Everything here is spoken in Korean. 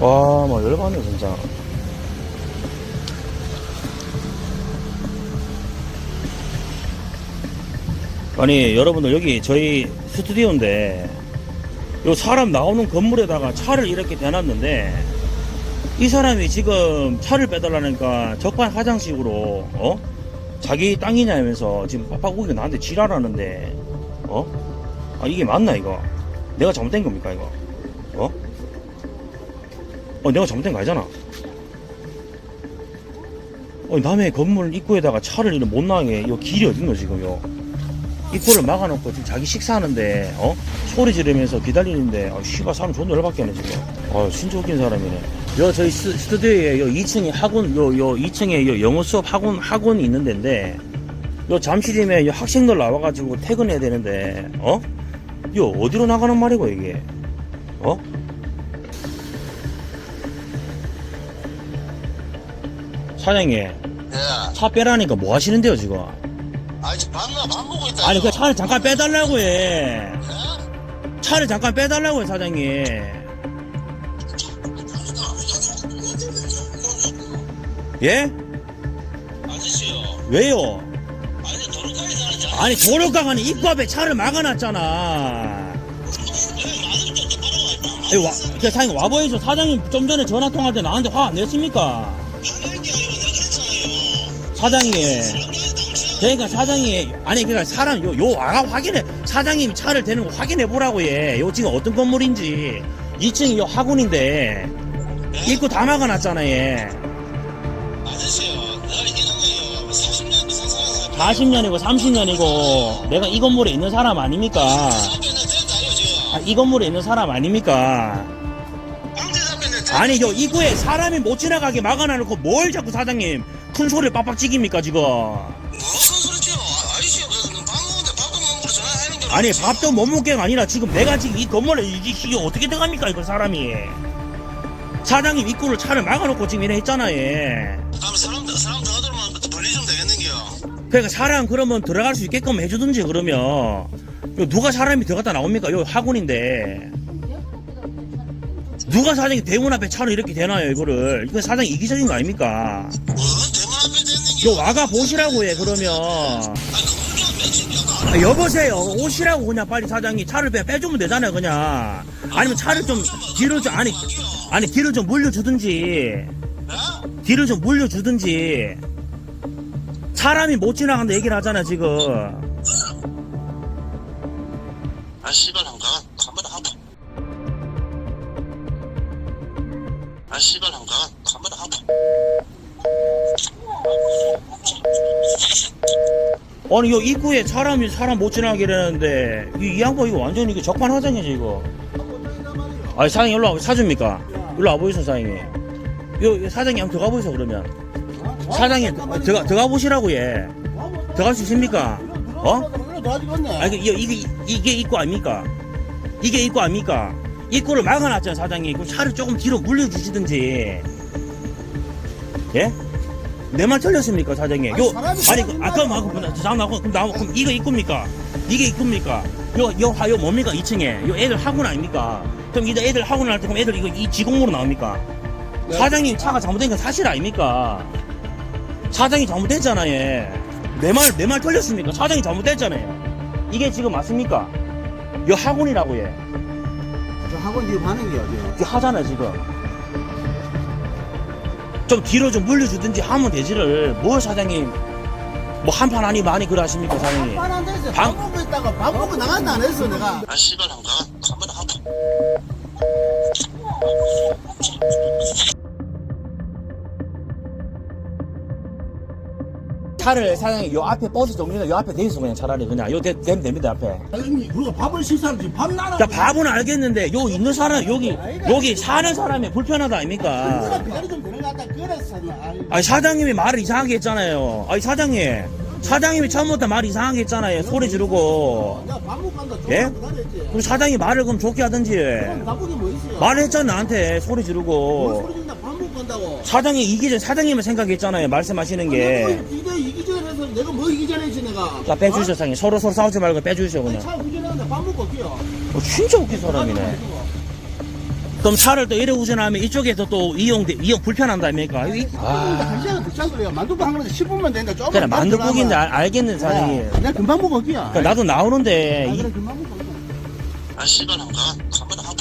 와, 막 열받네, 진짜. 아니, 여러분들, 여기 저희 스튜디오인데, 요 사람 나오는 건물에다가 차를 이렇게 대놨는데, 이 사람이 지금 차를 빼달라니까 적반 하장식으로, 어? 자기 땅이냐면서 지금 빡빡우기가 나한테 지랄하는데, 어? 아, 이게 맞나, 이거? 내가 잘못된 겁니까, 이거? 어? 어, 내가 잘못된 거 아니잖아. 어, 남의 건물 입구에다가 차를 이렇게 못 나가게, 요 길이 어딨노, 지금, 요. 입구를 막아놓고 지금 자기 식사하는데, 어? 소리 지르면서 기다리는데, 아, 씨발, 사람 존나 열받게 하네, 지금. 아, 진짜 웃긴 사람이네. 요, 저희 스, 스튜디오에 요 2층에 학원, 요, 요 2층에 요 영어 수업 학원, 학원이 있는 데인데, 요 잠시쯤에 요 학생들 나와가지고 퇴근해야 되는데, 어? 요, 어디로 나가는 말이고, 이게? 어? 사장님, 예. 차 빼라니까 뭐 하시는데요, 지금? 아니, 지금 밥, 나- 밥 먹고 있다. 아니, 그. 차를 잠깐 빼달라고 해. 예? 차를 잠깐 빼달라고 해, 사장님. 예? 아저씨요. 왜요? 아니, 도로가에 사는 자. 아니, 도로가가는 입구 앞에 차를 막아놨잖아. 있다. 아니, 와, 그 사장님, 와보이죠. 사장님 좀 전에 전화 통화할 때 나한테 화 안 냈습니까? 사장님. 그러니까 사장이 아니 그러니까 사람 요요 와가 확인해 사장님이 차를 대는 거 확인해 보라고 얘. 요 지금 어떤 건물인지 2층이 요 학원인데 입구 다 막아놨잖아 얘. 아저씨요. 내가 이거는요. 40년 이상 살아서. 40년이고 30년이고 내가 이 건물에 있는 사람 아닙니까? 앞에. 아, 이 건물에 있는 사람 아닙니까? 앞에 아니 요 입구에 사람이 못 지나가게 막아놔놓고 뭘 자꾸 사장님 큰 소리를 빡빡 찍입니까 지금? 무슨 소리지요? 아. 그래서 밥 먹는데 밥도 못 먹고 전화하는 게. 아니 밥도 못 먹게가 아니라 지금 내가 지금 이 건물에 이게 이게 어떻게 들어갑니까 이거 사람이? 사장님 입구를 차를 막아놓고 지금 이래 했잖아 얘. 다음에 사람들, 사람 그때 벌리 좀 되겠는겨. 그러니까 사람 그러면 들어갈 수 있게끔 해주든지 그러면 요 누가 사람이 들어갔다 나옵니까? 요 학원인데 누가 사장이 대문 앞에 차를 이렇게 대놔요 이거를 이거 사장이 이기적인 거 아닙니까? 뭔 요 와가 보시라고 해 그러면 아, 여보세요 오시라고 그냥 빨리 사장이 차를 그냥 빼주면 되잖아요 그냥 아니면 차를 좀 뒤로 좀 아니 아니 뒤로 좀 물려주든지 예? 뒤를 좀 물려주든지 사람이 못 지나간다 얘기를 하잖아 지금 아, 씨발, 한번 가. 한번 하고. 아, 씨발, 한번 가. 한번 하고. 아니 요 입구에 사람이 사람 못 지나가게 되는데 이, 이 양반 이거 완전히 이거 적반하장이지 이거. 아니 사장님 일로 와 사줍니까? 일로 와보이소 사장님. 요, 요 사장님 한번 들어가 보이소 그러면. 사장님 들어가 들어가 보시라고 얘. 들어갈 수 있습니까? 어? 아니 이게 이게 이게 입구 아닙니까? 이게 입구 아닙니까? 입구를 막아놨잖아 사장님. 그 차를 조금 뒤로 물려주시든지. 예? 내 말 틀렸습니까 사장님? 아니, 요 아니 그, 아 그럼 하고 그럼 나 나고 그럼 나 그럼 이거 입구입니까? 이게 입구입니까? 요요 요 뭡니까 2층에? 요 애들 학원 아닙니까? 그럼 이제 애들 학원 할때 그럼 애들 이거 이 지공으로 나옵니까? 네. 사장님 차가 잘못된 건 사실 아닙니까? 사장이 잘못됐잖아요 내 말 내 말 틀렸습니까? 사장이 잘못됐잖아요. 이게 지금 맞습니까? 요 학원이라고 얘. 저 학원 지금 하는 게 어디야? 이거 하잖아요 지금 좀 뒤로 좀 물려주든지 하면 되지를 뭘 사장님 뭐 한 판 아니 많이 그래 하십니까 사장님 안 돼서 방- 밥 먹고 있다가 밥 먹고 나간다 안 했어 내가. 아, 씨발, 한번 가. 한번 차를 사장님 요 앞에 버스 정류장 요 앞에 돼 있어 그냥 차라리 그냥 요 대, 되면 됩니다 앞에 형님 우리가 밥을 식사하지 밥 나눠. 자 밥은 알겠는데 요 있는 사람 여기 여기 사는 사람이 불편하다 아닙니까 배달이 좀 들어갔다. 아이, 아니 사장님이 말을 이상하게 했잖아요 아니 사장님 사장님이 처음부터 말 이상하게 했잖아요 소리 지르고 내가 간다. 예? 그럼 사장이 말을 그럼 좋게 하든지 나쁘게 뭐 있어요? 말을 했잖아 나한테 소리 뭔 지르고 소리 듣나 밥 먹고 간다고. 사장이 이기 전 사장님을 생각했잖아요 말씀하시는 게. 이기 해서 내가 뭐 이기 전에 했지 내가. 자 빼주시오 사장님 서로 서로 싸우지 말고 아니, 그냥. 차 운전하는데 밥 먹고 올게요. 어, 진짜 웃긴 사람이네. 그럼 차를 또 이래 우선하면 이쪽에서 또 이용 이용 불편한다니까. 이- 아. 한 아, 시간 더 차서 그래요. 만두국 한 그릇에 10분만 된다. 조금 그래 만두국인데 알- 알겠네 사장님. 내가 금방 먹어, 기야. 그러니까 나도 나오는데 아, 이- 그래, 금방 먹어. 아 시간 한가? 한번 하고